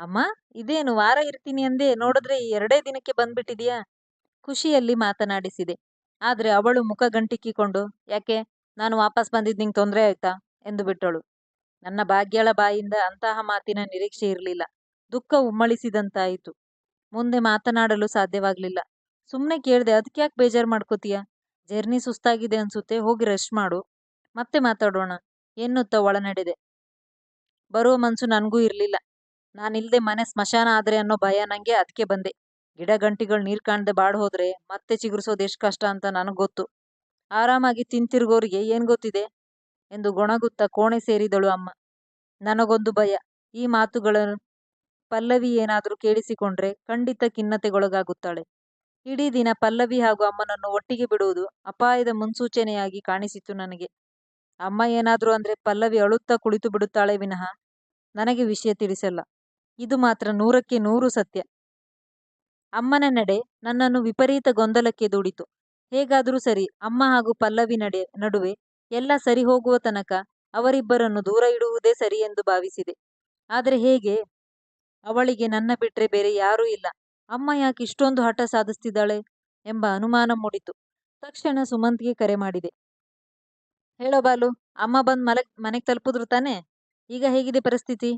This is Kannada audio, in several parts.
ಅಮ್ಮ, ಇದೇನು ವಾರ ಇರ್ತೀನಿ ಅಂದೆ, ನೋಡಿದ್ರೆ ಎರಡೇ ದಿನಕ್ಕೆ ಬಂದ್ಬಿಟ್ಟಿದೀಯಾ? ಖುಷಿಯಲ್ಲಿ ಮಾತನಾಡಿಸಿದೆ. ಆದ್ರೆ ಅವಳು ಮುಖ ಗಂಟಿಕ್ಕಿಕೊಂಡು, ಯಾಕೆ? ನಾನು ವಾಪಸ್ ಬಂದಿದ್ದು ನಿಂಗೆ ತೊಂದರೆ ಆಯ್ತಾ? ಎಂದು ಬಿಟ್ಟಳು ನನ್ನ ಭಾಗ್ಯಳ ಬಾಯಿಂದ ಅಂತಹ ಮಾತಿನ ನಿರೀಕ್ಷೆ ಇರಲಿಲ್ಲ. ದುಃಖ ಉಮ್ಮಳಿಸಿದಂತಾಯಿತು. ಮುಂದೆ ಮಾತನಾಡಲು ಸಾಧ್ಯವಾಗ್ಲಿಲ್ಲ. ಸುಮ್ಮನೆ ಕೇಳ್ದೆ ಅದಕ್ಕೆ ಯಾಕೆ ಬೇಜಾರು ಮಾಡ್ಕೋತೀಯ? ಜರ್ನಿ ಸುಸ್ತಾಗಿದೆ ಅನ್ಸುತ್ತೆ, ಹೋಗಿ ರೆಸ್ಟ್ ಮಾಡು. ಮತ್ತೆ ಮಾತಾಡೋಣ. ಎನ್ನುತ್ತಾ ಒಳನಡೆದೆ. ಬರುವ ಮನ್ಸು ನನಗೂ ಇರಲಿಲ್ಲ. ನಾನಿಲ್ದೆ ಮನೆ ಸ್ಮಶಾನ ಆದ್ರೆ ಅನ್ನೋ ಭಯ ನಂಗೆ ಅದಕ್ಕೆ ಬಂದೆ. ಗಿಡ ಗಂಟಿಗಳು ನೀರ್ ಕಾಣದೆ ಬಾಡ್ ಹೋದ್ರೆ ಮತ್ತೆ ಚಿಗುರಿಸೋದು ಎಷ್ಟು ಕಷ್ಟ ಅಂತ ನನಗ್ ಗೊತ್ತು. ಆರಾಮಾಗಿ ತಿಂತಿರ್ಗೋರಿಗೆ ಏನ್ ಗೊತ್ತಿದೆ? ಎಂದು ಗೊಣಗುತ್ತಾ ಕೋಣೆ ಸೇರಿದಳು ಅಮ್ಮ. ನನಗೊಂದು ಭಯ. ಈ ಮಾತುಗಳನ್ನು ಪಲ್ಲವಿ ಏನಾದರೂ ಕೇಳಿಸಿಕೊಂಡ್ರೆ ಖಂಡಿತ ಖಿನ್ನತೆಗೊಳಗಾಗುತ್ತಾಳೆ. ಇಡೀ ದಿನ ಪಲ್ಲವಿ ಹಾಗೂ ಅಮ್ಮನನ್ನು ಒಟ್ಟಿಗೆ ಬಿಡುವುದು ಅಪಾಯದ ಮುನ್ಸೂಚನೆಯಾಗಿ ಕಾಣಿಸಿತು ನನಗೆ. ಅಮ್ಮ ಏನಾದರೂ ಅಂದ್ರೆ ಪಲ್ಲವಿ ಅಳುತ್ತಾ ಕುಳಿತು ಬಿಡುತ್ತಾಳೆ ವಿನಃ ನನಗೆ ವಿಷಯ ತಿಳಿಸಲ್ಲ. ಇದು ಮಾತ್ರ ನೂರಕ್ಕೆ ನೂರು ಸತ್ಯ. ಅಮ್ಮನ ನಡೆ ನನ್ನನ್ನು ವಿಪರೀತ ಗೊಂದಲಕ್ಕೆ ದೂಡಿತು. ಹೇಗಾದರೂ ಸರಿ, ಅಮ್ಮ ಹಾಗೂ ಪಲ್ಲವಿ ನಡೆ, ನಡುವೆ ಎಲ್ಲ ಸರಿ ಹೋಗುವ ತನಕ ಅವರಿಬ್ಬರನ್ನು ದೂರ ಇಡುವುದೇ ಸರಿ ಎಂದು ಭಾವಿಸಿದೆ. ಆದರೆ ಹೇಗೆ? ಅವಳಿಗೆ ನನ್ನ ಬಿಟ್ರೆ ಬೇರೆ ಯಾರೂ ಇಲ್ಲ. ಅಮ್ಮ ಯಾಕೆ ಇಷ್ಟೊಂದು ಹಠ ಸಾಧಿಸ್ತಿದ್ದಾಳೆ? ಎಂಬ ಅನುಮಾನ ಮೂಡಿತು. ತಕ್ಷಣ ಸುಮಂತ್ಗೆ ಕರೆ ಮಾಡಿದೆ. ಹೇಳೋ ಬಾಲು, ಅಮ್ಮ ಬಂದು ಮಲಗ್, ಮನೆಗೆ ತಲುಪಿದ್ರು ತಾನೆ? ಈಗ ಹೇಗಿದೆ ಪರಿಸ್ಥಿತಿ?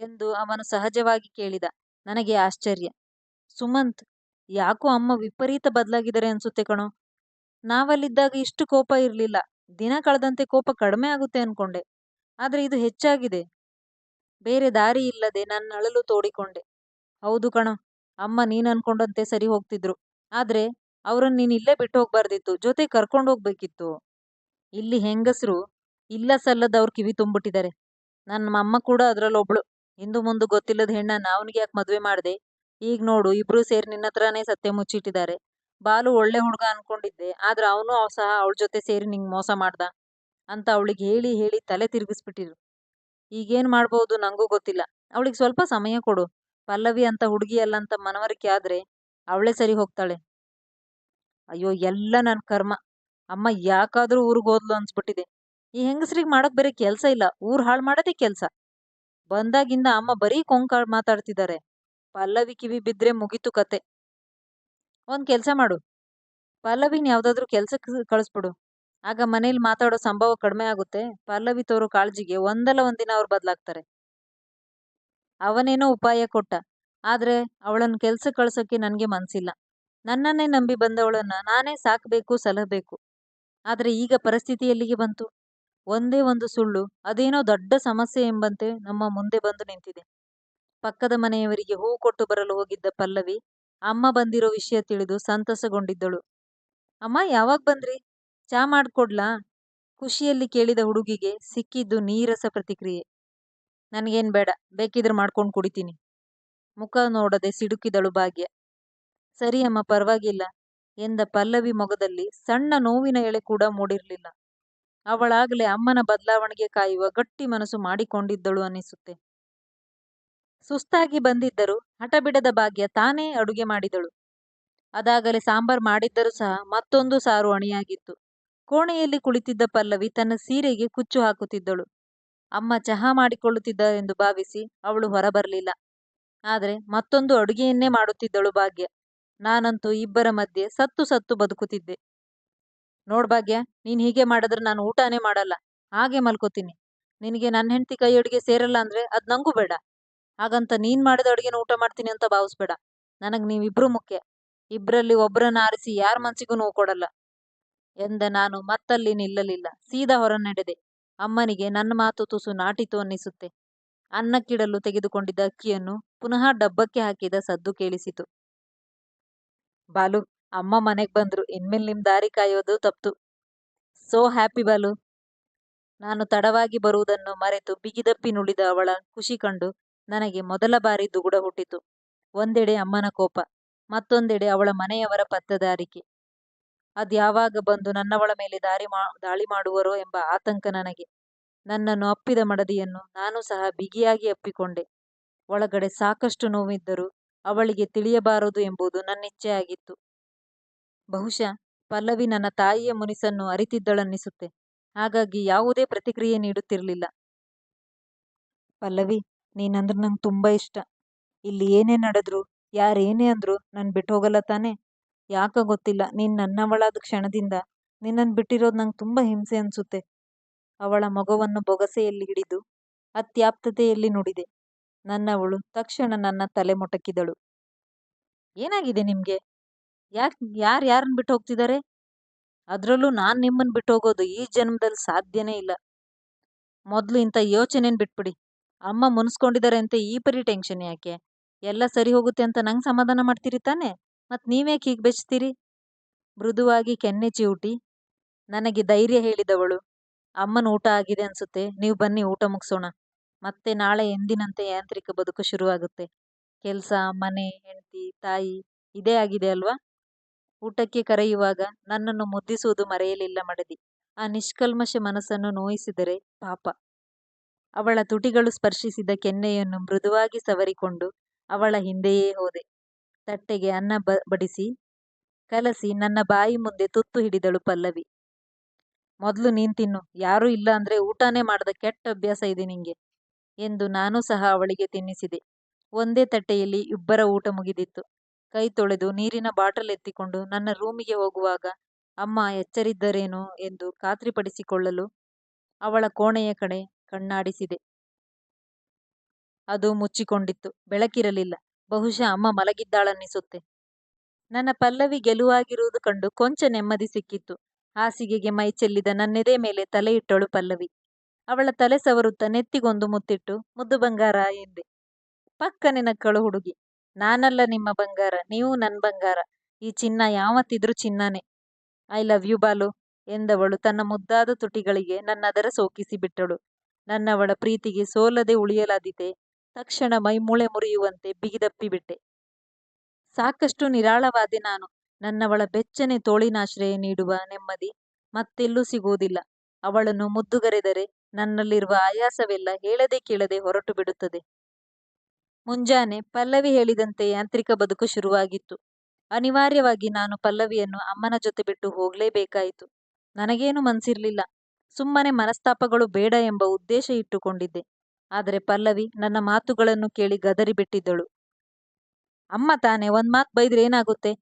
ಎಂದು ಅವನು ಸಹಜವಾಗಿ ಕೇಳಿದ. ನನಗೆ ಆಶ್ಚರ್ಯ. ಸುಮಂತ್, ಯಾಕೋ ಅಮ್ಮ ವಿಪರೀತ ಬದಲಾಗಿದ್ದಾರೆ ಅನ್ಸುತ್ತೆ ಕಣೋ. ನಾವಲ್ಲಿದ್ದಾಗ ಇಷ್ಟು ಕೋಪ ಇರಲಿಲ್ಲ. ದಿನ ಕಳೆದಂತೆ ಕೋಪ ಕಡಿಮೆ ಆಗುತ್ತೆ ಅನ್ಕೊಂಡೆ. ಆದ್ರೆ ಇದು ಹೆಚ್ಚಾಗಿದೆ. ಬೇರೆ ದಾರಿ ಇಲ್ಲದೆ ನನ್ನ ಅಳಲು ತೋಡಿಕೊಂಡೆ. ಹೌದು ಕಣೋ, ಅಮ್ಮ ನೀನು ಅನ್ಕೊಂಡಂತೆ ಸರಿ ಹೋಗ್ತಿದ್ರು. ಆದ್ರೆ ಅವರನ್ನು ನೀನ್ ಇಲ್ಲೇ ಬಿಟ್ಟು ಹೋಗ್ಬಾರ್ದಿತ್ತು. ಜೊತೆ ಕರ್ಕೊಂಡು ಹೋಗ್ಬೇಕಿತ್ತು. ಇಲ್ಲಿ ಹೆಂಗಸರು ಇಲ್ಲ ಸಲ್ಲದವ್ರ ಕಿವಿ ತುಂಬಿಟ್ಟಿದ್ದಾರೆ. ನನ್ನ ಅಮ್ಮ ಕೂಡ ಅದ್ರಲ್ಲೊಬ್ಳು. ಹಿಂದು ಮುಂದು ಗೊತ್ತಿಲ್ಲದ ಹೆಣ್ಣನ್ನ ಅವನಿಗೆ ಯಾಕೆ ಮದ್ವೆ ಮಾಡ್ದೆ? ಈಗ ನೋಡು, ಇಬ್ರು ಸೇರಿ ನಿನ್ನ ಹತ್ರನೇ ಸತ್ಯ ಮುಚ್ಚಿಟ್ಟಿದ್ದಾರೆ ಬಾಲು ಒಳ್ಳೆ ಹುಡುಗ ಅನ್ಕೊಂಡಿದ್ದೆ, ಆದ್ರೆ ಅವನು ಸಹ ಅವಳ ಜೊತೆ ಸೇರಿ ನಿಂಗೆ ಮೋಸ ಮಾಡ್ದ ಅಂತ ಅವಳಿಗೆ ಹೇಳಿ ಹೇಳಿ ತಲೆ ತಿರುಗಿಸ್ಬಿಟ್ಟಿರು ಈಗೇನ್ ಮಾಡ್ಬೋದು ನಂಗೂ ಗೊತ್ತಿಲ್ಲ. ಅವಳಿಗೆ ಸ್ವಲ್ಪ ಸಮಯ ಕೊಡು. ಪಲ್ಲವಿ ಅಂತ ಹುಡುಗಿ ಅಲ್ಲ ಅಂತ ಮನವರಿಕೆ ಆದ್ರೆ ಅವಳೇ ಸರಿ ಹೋಗ್ತಾಳೆ. ಅಯ್ಯೋ, ಎಲ್ಲ ನನ್ನ ಕರ್ಮ. ಅಮ್ಮ ಯಾಕಾದ್ರೂ ಊರಿಗೆ ಹೋದ್ಲು ಅನ್ಸ್ಬಿಟ್ಟಿದೆ. ಈ ಹೆಂಗಸ್ರಿಗೆ ಮಾಡಕ್ ಬೇರೆ ಕೆಲ್ಸ ಇಲ್ಲ. ಊರ್ ಹಾಳು ಮಾಡೋದೇ ಕೆಲ್ಸ. ಬಂದಾಗಿಂದ ಅಮ್ಮ ಬರೀ ಕೊಂಕ ಮಾತಾಡ್ತಿದ್ದಾರೆ. ಪಲ್ಲವಿ ಕಿವಿ ಬಿದ್ರೆ ಮುಗೀತು ಕತೆ. ಒಂದ್ ಕೆಲ್ಸ ಮಾಡು. ಪಲ್ಲವಿನ ಯಾವ್ದಾದ್ರು ಕೆಲ್ಸಕ್ಕೆ ಕಳಿಸ್ಬಿಡು. ಆಗ ಮನೇಲಿ ಮಾತಾಡೋ ಸಂಭವ ಕಡಿಮೆ ಆಗುತ್ತೆ. ಪಲ್ಲವಿ ತೋರು ಕಾಳಜಿಗೆ ಒಂದಲ್ಲ ಒಂದಿನ ಅವ್ರು ಬದಲಾಗ್ತಾರೆ. ಅವನೇನೋ ಉಪಾಯ ಕೊಟ್ಟ. ಆದ್ರೆ ಅವಳನ್ನ ಕೆಲ್ಸಕ್ಕೆ ಕಳ್ಸೋಕೆ ನನ್ಗೆ ಮನ್ಸಿಲ್ಲ. ನನ್ನನ್ನೇ ನಂಬಿ ಬಂದವಳನ್ನ ನಾನೇ ಸಾಕ್ಬೇಕು, ಸಲಹಬೇಕು. ಆದ್ರೆ ಈಗ ಪರಿಸ್ಥಿತಿ ಎಲ್ಲಿಗೆ ಬಂತು? ಒಂದೇ ಒಂದು ಸುಳ್ಳು, ಅದೇನೋ ದೊಡ್ಡ ಸಮಸ್ಯೆ ಎಂಬಂತೆ ನಮ್ಮ ಮುಂದೆ ಬಂದು ನಿಂತಿದೆ. ಪಕ್ಕದ ಮನೆಯವರಿಗೆ ಹೂ ಕೊಟ್ಟು ಬರಲು ಹೋಗಿದ್ದ ಪಲ್ಲವಿ, ಅಮ್ಮ ಬಂದಿರೋ ವಿಷಯ ತಿಳಿದು ಸಂತಸಗೊಂಡಿದ್ದಳು. ಅಮ್ಮ, ಯಾವಾಗ ಬಂದ್ರಿ? ಚಾ ಮಾಡ್ಕೊಡ್ಲಾ? ಖುಷಿಯಲ್ಲಿ ಕೇಳಿದ ಹುಡುಗಿಗೆ ಸಿಕ್ಕಿದ್ದು ನೀರಸ ಪ್ರತಿಕ್ರಿಯೆ. ನನಗೇನ್ ಬೇಡ, ಬೇಕಿದ್ರೆ ಮಾಡ್ಕೊಂಡು ಕುಡಿತೀನಿ. ಮುಖ ನೋಡದೆ ಸಿಡುಕಿದಳು ಭಾಗ್ಯ. ಸರಿ ಅಮ್ಮ, ಪರವಾಗಿಲ್ಲ. ಎಂದ ಪಲ್ಲವಿ ಮೊಗದಲ್ಲಿ ಸಣ್ಣ ನೋವಿನ ಎಳೆ ಕೂಡ ಮೂಡಿರ್ಲಿಲ್ಲ. ಅವಳಾಗಲೇ ಅಮ್ಮನ ಬದಲಾವಣೆಗೆ ಕಾಯುವ ಗಟ್ಟಿ ಮನಸ್ಸು ಮಾಡಿಕೊಂಡಿದ್ದಳು ಅನಿಸುತ್ತೆ ಸುಸ್ತಾಗಿ ಬಂದಿದ್ದರೂ ಹಠ ಬಿಡದ ಭಾಗ್ಯ ತಾನೇ ಅಡುಗೆ ಮಾಡಿದಳು. ಅದಾಗಲೇ ಸಾಂಬಾರ್ ಮಾಡಿದ್ದರೂ ಸಹ ಮತ್ತೊಂದು ಸಾರು ಅಣಿಯಾಗಿತ್ತು. ಕೋಣೆಯಲ್ಲಿ ಕುಳಿತಿದ್ದ ಪಲ್ಲವಿ ತನ್ನ ಸೀರೆಗೆ ಕುಚ್ಚು ಹಾಕುತ್ತಿದ್ದಳು. ಅಮ್ಮ ಚಹಾ ಮಾಡಿಕೊಳ್ಳುತ್ತಿದ್ದ ಎಂದು ಭಾವಿಸಿ ಅವಳು ಹೊರಬರಲಿಲ್ಲ. ಆದರೆ ಮತ್ತೊಂದು ಅಡುಗೆಯನ್ನೇ ಮಾಡುತ್ತಿದ್ದಳು ಭಾಗ್ಯ. ನಾನಂತೂ ಇಬ್ಬರ ಮಧ್ಯೆ ಸತ್ತು ಸತ್ತು ಬದುಕುತ್ತಿದ್ದೆ. ನೋಡ್ ಭಾಗ್ಯ, ನೀನ್ ಹೀಗೆ ಮಾಡಿದ್ರೆ ನಾನು ಊಟನೇ ಮಾಡಲ್ಲ. ಹಾಗೆ ಮಲ್ಕೋತೀನಿ. ನಿನಗೆ ನನ್ನ ಹೆಂಡತಿ ಕೈ ಅಡುಗೆ ಸೇರಲ್ಲ ಅಂದ್ರೆ ಅದ್ ನಂಗೂ ಬೇಡ. ಹಾಗಂತ ನೀನ್ ಮಾಡಿದ ಅಡುಗೆನ ಊಟ ಮಾಡ್ತೀನಿ ಅಂತ ಭಾವಿಸ್ಬೇಡ. ನನಗ್ ನೀವಿಬ್ರು ಮುಖ್ಯ. ಇಬ್ರಲ್ಲಿ ಒಬ್ಬರನ್ನ ಆರಿಸಿ ಯಾರ ಮನ್ಸಿಗೂ ನೋವು ಕೊಡಲ್ಲ. ಎಂದ ನಾನು ಮತ್ತಲ್ಲಿ ನಿಲ್ಲಲಿಲ್ಲ. ಸೀದಾ ಹೊರ ನಡೆದೆ ಅಮ್ಮನಿಗೆ ನನ್ನ ಮಾತು ತುಸು ನಾಟಿತು ಅನ್ನಿಸುತ್ತೆ. ಅನ್ನಕ್ಕಿಡಲು ತೆಗೆದುಕೊಂಡಿದ್ದ ಅಕ್ಕಿಯನ್ನು ಪುನಃ ಡಬ್ಬಕ್ಕೆ ಹಾಕಿದ ಸದ್ದು ಕೇಳಿಸಿತು. ಬಾಲು ಅಮ್ಮ ಮನೆಗ್ ಬಂದ್ರು. ಇನ್ಮೇಲೆ ನಿಮ್ ದಾರಿ ಕಾಯೋದು ತಪ್ತು. So happy Balu. ನಾನು ತಡವಾಗಿ ಬರುವುದನ್ನು ಮರೆತು ಬಿಗಿದಪ್ಪಿ ನುಡಿದ ಅವಳ ಖುಷಿ ಕಂಡು ನನಗೆ ಮೊದಲ ಬಾರಿ ದುಗುಡ ಹುಟ್ಟಿತು. ಒಂದೆಡೆ ಅಮ್ಮನ ಕೋಪ, ಮತ್ತೊಂದೆಡೆ ಅವಳ ಮನೆಯವರ ಪತ್ತದಾರಿಕೆ. ಅದ್ಯಾವಾಗ ಬಂದು ನನ್ನವಳ ಮೇಲೆ ದಾರಿ ಮಾ, ದಾಳಿ ಮಾಡುವರೋ ಎಂಬ ಆತಂಕ ನನಗೆ. ನನ್ನನ್ನು ಅಪ್ಪಿದ ಮಡದಿಯನ್ನು ನಾನು ಸಹ ಬಿಗಿಯಾಗಿ ಅಪ್ಪಿಕೊಂಡೆ. ಒಳಗಡೆ ಸಾಕಷ್ಟು ನೋವಿದ್ದರೂ ಅವಳಿಗೆ ತಿಳಿಯಬಾರದು ಎಂಬುದು ನನ್ನಿಚ್ಛೆ ಆಗಿತ್ತು ಬಹುಶಃ ಪಲ್ಲವಿ ನನ್ನ ತಾಯಿಯ ಮುನಿಸನ್ನು ಅರಿತಿದ್ದಳನ್ನಿಸುತ್ತೆ. ಹಾಗಾಗಿ ಯಾವುದೇ ಪ್ರತಿಕ್ರಿಯೆ ನೀಡುತ್ತಿರಲಿಲ್ಲ. ಪಲ್ಲವಿ, ನೀನಂದ್ರೆ ನಂಗೆ ತುಂಬ ಇಷ್ಟ. ಇಲ್ಲಿ ಏನೇ ನಡೆದ್ರು ಯಾರೇನೇ ಅಂದ್ರು ನಾನು ಬಿಟ್ಟು ಹೋಗಲ್ಲ ತಾನೇ? ಯಾಕ ಗೊತ್ತಿಲ್ಲ, ನೀನು ನನ್ನವಳಾದ ಕ್ಷಣದಿಂದ ನಿನ್ನನ್ನು ಬಿಟ್ಟಿರೋದು ನಂಗೆ ತುಂಬ ಹಿಂಸೆ ಅನಿಸುತ್ತೆ. ಅವಳ ಮಗವನ್ನು ಬೊಗಸೆಯಲ್ಲಿ ಹಿಡಿದು ಅತ್ಯಾಪ್ತತೆಯಲ್ಲಿ ನುಡಿದೆ. ನನ್ನವಳು ತಕ್ಷಣ ನನ್ನ ತಲೆ ಮೊಟಕಿದಳು. ಏನಾಗಿದೆ ನಿಮಗೆ? ಯಾಕೆ, ಯಾರು ಯಾರನ್ನ ಬಿಟ್ಟು ಹೋಗ್ತಿದ್ದಾರೆ ಅದರಲ್ಲೂ ನಾನು ನಿಮ್ಮನ್ನು ಬಿಟ್ಟು ಹೋಗೋದು ಈ ಜನ್ಮದಲ್ಲಿ ಸಾಧ್ಯನೇ ಇಲ್ಲ. ಮೊದಲು ಇಂಥ ಯೋಚನೆನ ಬಿಟ್ಬಿಡಿ. ಅಮ್ಮ ಮುನ್ಸ್ಕೊಂಡಿದ್ದಾರೆ ಅಂತ ಈ ಪರಿ ಟೆನ್ಷನ್ ಯಾಕೆ? ಎಲ್ಲ ಸರಿ ಹೋಗುತ್ತೆ ಅಂತ ನಂಗೆ ಸಮಾಧಾನ ಮಾಡ್ತೀರಿ ತಾನೆ? ಮತ್ತು ನೀವ್ಯಾಕೆ ಹೀಗೆ ಬೆಚ್ತೀರಿ? ಮೃದುವಾಗಿ ಕೆನ್ನೆ ಚಿವುಟಿ, ನನಗೆ ಧೈರ್ಯ ಹೇಳಿದವಳು, ಅಮ್ಮನ ಊಟ ಆಗಿದೆ ಅನ್ಸುತ್ತೆ, ನೀವು ಬನ್ನಿ ಊಟ ಮುಗಿಸೋಣ. ಮತ್ತೆ ನಾಳೆ ಎಂದಿನಂತೆ ಯಾಂತ್ರಿಕ ಬದುಕು ಶುರುವಾಗುತ್ತೆ. ಕೆಲಸ, ಮನೆ, ಹೆಂಡತಿ, ತಾಯಿ, ಇದೇ ಆಗಿದೆ ಅಲ್ವಾ? ಊಟಕ್ಕೆ ಕರೆಯುವಾಗ ನನ್ನನ್ನು ಮುದ್ದಿಸುವುದು ಮರೆಯಲಿಲ್ಲ ಮಡದಿ. ಆ ನಿಷ್ಕಲ್ಮಶ ಮನಸ್ಸನ್ನು ನೋಯಿಸಿದರೆ ಪಾಪ. ಅವಳ ತುಟಿಗಳು ಸ್ಪರ್ಶಿಸಿದ ಕೆನ್ನೆಯನ್ನು ಮೃದುವಾಗಿ ಸವರಿಕೊಂಡು ಅವಳ ಹಿಂದೆಯೇ ಹೋದೆ. ತಟ್ಟೆಗೆ ಅನ್ನ ಬ, ಬಡಿಸಿ, ಕಲಸಿ ನನ್ನ ಬಾಯಿ ಮುಂದೆ ತುತ್ತು ಹಿಡಿದಳು ಪಲ್ಲವಿ. ಮೊದಲು ನೀನ್ ತಿನ್ನು, ಯಾರೂ ಇಲ್ಲ ಅಂದ್ರೆ ಊಟನೇ ಮಾಡದ ಕೆಟ್ಟ ಅಭ್ಯಾಸ ಇದೆ ನಿಂಗೆ ಎಂದು ನಾನು ಸಹ ಅವಳಿಗೆ ತಿನ್ನಿಸಿದೆ. ಒಂದೇ ತಟ್ಟೆಯಲ್ಲಿ ಇಬ್ಬರ ಊಟ ಮುಗಿದಿತ್ತು. ಕೈ ತೊಳೆದು ನೀರಿನ ಬಾಟಲ್ ಎತ್ತಿಕೊಂಡು ನನ್ನ ರೂಮಿಗೆ ಹೋಗುವಾಗ, ಅಮ್ಮ, ಎಚ್ಚರಿದ್ದರೇನೋ? ಎಂದು ಖಾತ್ರಿಪಡಿಸಿಕೊಳ್ಳಲು ಅವಳ ಕೋಣೆಯ ಕಡೆ ಕಣ್ಣಾಡಿಸಿದೆ. ಅದು ಮುಚ್ಚಿಕೊಂಡಿತ್ತು. ಬೆಳಕಿರಲಿಲ್ಲ. ಬಹುಶಃ ಅಮ್ಮ ಮಲಗಿದ್ದಾಳನ್ನಿಸುತ್ತೆ. ನನ್ನ ಪಲ್ಲವಿ ಗೆಲುವಾಗಿರುವುದು ಕಂಡು ಕೊಂಚ ನೆಮ್ಮದಿ ಸಿಕ್ಕಿತ್ತು. ಹಾಸಿಗೆಗೆ ಮೈ ಚೆಲ್ಲಿದ ನನ್ನೆದೆ ಮೇಲೆ ತಲೆ ಇಟ್ಟಳು ಪಲ್ಲವಿ. ಅವಳ ತಲೆ ಸವರುತ್ತ ನೆತ್ತಿಗೊಂದು ಮುತ್ತಿಟ್ಟು, ಮುದ್ದು ಬಂಗಾರ, ಎಂದೆ. ಪಕ್ಕನೆ ನಕ್ಕಳು ಹುಡುಗಿ. ನಾನಲ್ಲ ನಿಮ್ಮ ಬಂಗಾರ, ನೀವು ನನ್ನ ಬಂಗಾರ. ಈ ಚಿನ್ನ ಯಾವತ್ತಿದ್ರೂ ಚಿನ್ನನೇ. ಐ ಲವ್ ಯು ಬಾಲು ಎಂದವಳು ತನ್ನ ಮುದ್ದಾದ ತುಟಿಗಳಿಗೆ ನನ್ನದರ ಸೋಕಿಸಿ ಬಿಟ್ಟಳು. ನನ್ನವಳ ಪ್ರೀತಿಗೆ ಸೋಲದೆ ಉಳಿಯಲಾದಿತೆ. ತಕ್ಷಣ ಮೈಮೂಳೆ ಮುರಿಯುವಂತೆ ಬಿಗಿದಪ್ಪಿಬಿಟ್ಟೆ ಸಾಕಷ್ಟು ನಿರಾಳವಾದೆ ನಾನು. ನನ್ನವಳ ಬೆಚ್ಚನೆ ತೋಳಿನಾಶ್ರಯ ನೀಡುವ ನೆಮ್ಮದಿ ಮತ್ತೆಲ್ಲೂ ಸಿಗುವುದಿಲ್ಲ. ಅವಳನ್ನು ಮುದ್ದುಗರೆದರೆ ನನ್ನಲ್ಲಿರುವ ಆಯಾಸವೆಲ್ಲ ಹೇಳದೆ ಕೇಳದೆ ಹೊರಟು ಬಿಡುತ್ತದೆ. ಮುಂಜಾನೆ ಪಲ್ಲವಿ ಹೇಳಿದಂತೆ ಯಾಂತ್ರಿಕ ಬದುಕು ಶುರುವಾಗಿತ್ತು. ಅನಿವಾರ್ಯವಾಗಿ ನಾನು ಪಲ್ಲವಿಯನ್ನು ಅಮ್ಮನ ಜೊತೆ ಬಿಟ್ಟು ಹೋಗಲೇಬೇಕಾಯಿತು. ನನಗೇನು ಮನ್ಸಿರ್ಲಿಲ್ಲ. ಸುಮ್ಮನೆ ಮನಸ್ತಾಪಗಳು ಬೇಡ ಎಂಬ ಉದ್ದೇಶ ಇಟ್ಟುಕೊಂಡಿದ್ದೆ. ಆದರೆ ಪಲ್ಲವಿ ನನ್ನ ಮಾತುಗಳನ್ನು ಕೇಳಿ ಗದರಿ ಬಿಟ್ಟಿದ್ದಳು. ಅಮ್ಮ ತಾನೆ, ಒಂದ್ ಮಾತು ಬೈದ್ರೆ ಏನಾಗುತ್ತೆ?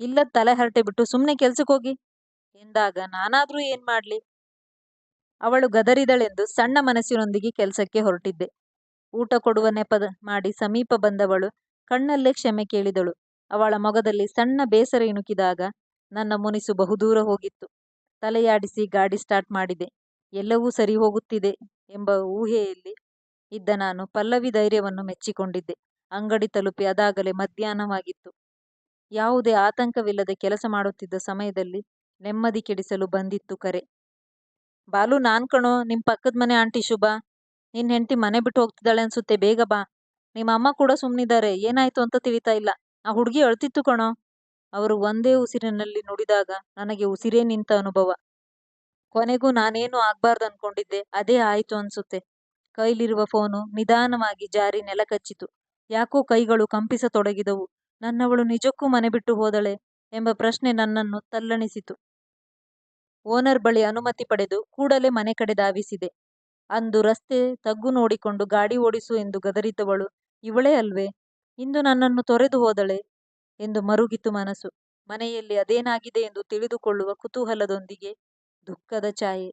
ಇಲ್ಲ ತಲೆ ಹರಟೆ ಬಿಟ್ಟು ಸುಮ್ಮನೆ ಕೆಲ್ಸಕ್ಕೆ ಹೋಗಿ? ಎಂದಾಗ ನಾನಾದ್ರೂ ಏನ್ ಮಾಡ್ಲಿ? ಅವಳು ಗದರಿದಳೆಂದು ಸಣ್ಣ ಮನಸ್ಸಿನೊಂದಿಗೆ ಕೆಲಸಕ್ಕೆ ಹೊರಟಿದ್ದೆ. ಊಟ ಕೊಡುವ ನೆಪದ ಮಾಡಿ ಸಮೀಪ ಬಂದವಳು ಕಣ್ಣಲ್ಲೇ ಕ್ಷಮೆ ಕೇಳಿದಳು. ಅವಳ ಮೊಗದಲ್ಲಿ ಸಣ್ಣ ಬೇಸರ ಇಣುಕಿದಾಗ ನನ್ನ ಮುನಿಸು ಬಹುದೂರ ಹೋಗಿತ್ತು. ತಲೆಯಾಡಿಸಿ ಗಾಡಿ ಸ್ಟಾರ್ಟ್ ಮಾಡಿದೆ. ಎಲ್ಲವೂ ಸರಿ ಹೋಗುತ್ತಿದೆ ಎಂಬ ಊಹೆಯಲ್ಲಿ ಇದ್ದ ನಾನು ಪಲ್ಲವಿ ಧೈರ್ಯವನ್ನು ಮೆಚ್ಚಿಕೊಂಡಿದ್ದೆ. ಅಂಗಡಿ ತಲುಪಿ ಅದಾಗಲೇ ಮಧ್ಯಾಹ್ನವಾಗಿತ್ತು. ಯಾವುದೇ ಆತಂಕವಿಲ್ಲದೆ ಕೆಲಸ ಮಾಡುತ್ತಿದ್ದ ಸಮಯದಲ್ಲಿ ನೆಮ್ಮದಿ ಕೆಡಿಸಲು ಬಂದಿತ್ತು ಕರೆ. ಬಾಲು ನಾನ್ ಕಣೋ, ನಿಮ್ ಪಕ್ಕದ ಮನೆ ಆಂಟಿ ಶುಭ? ನಿನ್ ಹೆಂಡತಿ ಮನೆ ಬಿಟ್ಟು ಹೋಗ್ತಿದ್ದಾಳೆ ಅನ್ಸುತ್ತೆ, ಬೇಗ ಬಾ. ನಿಮ್ಮ ಅಮ್ಮ ಕೂಡ ಸುಮ್ಮನಿದ್ದಾರೆ ಏನಾಯ್ತು ಅಂತ ತಿಳಿತಾ ಇಲ್ಲ. ಆ ಹುಡುಗಿ ಅಳ್ತಿತ್ತು ಕಣೋ. ಅವರು ಒಂದೇ ಉಸಿರಿನಲ್ಲಿ ನುಡಿದಾಗ ನನಗೆ ಉಸಿರೇ ನಿಂತ ಅನುಭವ. ಕೊನೆಗೂ ನಾನೇನು ಆಗ್ಬಾರ್ದು ಅನ್ಕೊಂಡಿದ್ದೆ, ಅದೇ ಆಯ್ತು ಅನ್ಸುತ್ತೆ. ಕೈಲಿರುವ ಫೋನು ನಿಧಾನವಾಗಿ ಜಾರಿ ನೆಲಕಚ್ಚಿತು. ಯಾಕೋ ಕೈಗಳು ಕಂಪಿಸತೊಡಗಿದವು. ನನ್ನವಳು ನಿಜಕ್ಕೂ ಮನೆ ಬಿಟ್ಟು ಹೋದಳೆ ಎಂಬ ಪ್ರಶ್ನೆ ನನ್ನನ್ನು ತಲ್ಲಣಿಸಿತು. ಓನರ್ ಬಳಿ ಅನುಮತಿ ಪಡೆದು ಕೂಡಲೇ ಮನೆ ಕಡೆ ಧಾವಿಸಿದೆ. ಅಂದು ರಸ್ತೆ ತಗ್ಗು ನೋಡಿಕೊಂಡು ಗಾಡಿ ಓಡಿಸು ಎಂದು ಗದರಿದವಳು ಇವಳೇ ಅಲ್ವೇ? ಇಂದು ನನ್ನನ್ನು ತೊರೆದು ಹೋದಳೆ? ಎಂದು ಮರುಗಿತು ಮನಸ್ಸು. ಮನೆಯಲ್ಲಿ ಅದೇನಾಗಿದೆ ಎಂದು ತಿಳಿದುಕೊಳ್ಳುವ ಕುತೂಹಲದೊಂದಿಗೆ ದುಃಖದ ಛಾಯೆ.